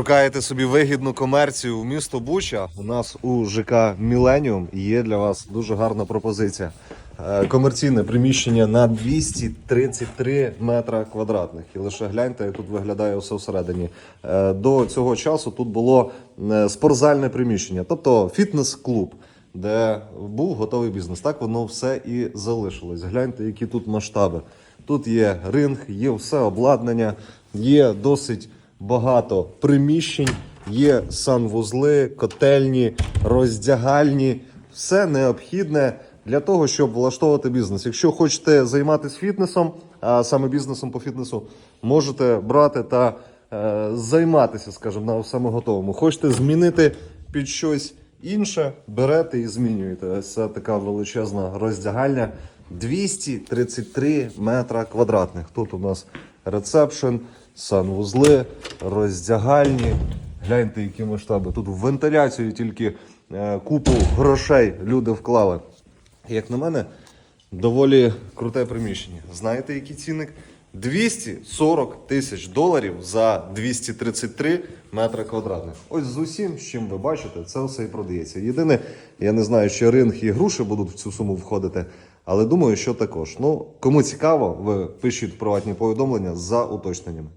Шукаєте собі вигідну комерцію в місто Буча. У нас у ЖК Міленіум є для вас дуже гарна пропозиція. Е, Комерційне приміщення на 233 метра квадратних. І лише гляньте, як тут виглядає все всередині. Е, До цього часу тут було е, спортзальне приміщення, тобто фітнес-клуб, де був готовий бізнес. Так воно все і залишилось. Гляньте, які тут масштаби. Тут є ринг, є все обладнання, є досить багато приміщень, є санвузли, котельні, роздягальні, все необхідне для того, щоб влаштовувати бізнес. Якщо хочете займатися фітнесом, а саме бізнесом по фітнесу, можете брати та е, займатися, скажімо, на саме готовому. Хочете змінити під щось інше, берете і змінюєте. Це така величезна роздягальня. 233 метра квадратних. Тут у нас рецепшн, санвузли, роздягальні. Гляньте, які масштаби. Тут в вентиляцію тільки е, купу грошей люди вклали. Як на мене, доволі круте приміщення. Знаєте, який цінник? 240 тисяч доларів за 233 метри квадратних. Ось з усім, з чим ви бачите, це все і продається. Єдине, я не знаю, чи ринг і груші будуть в цю суму входити, але думаю, що також. Ну, кому цікаво, ви пишіть приватні повідомлення за уточненнями.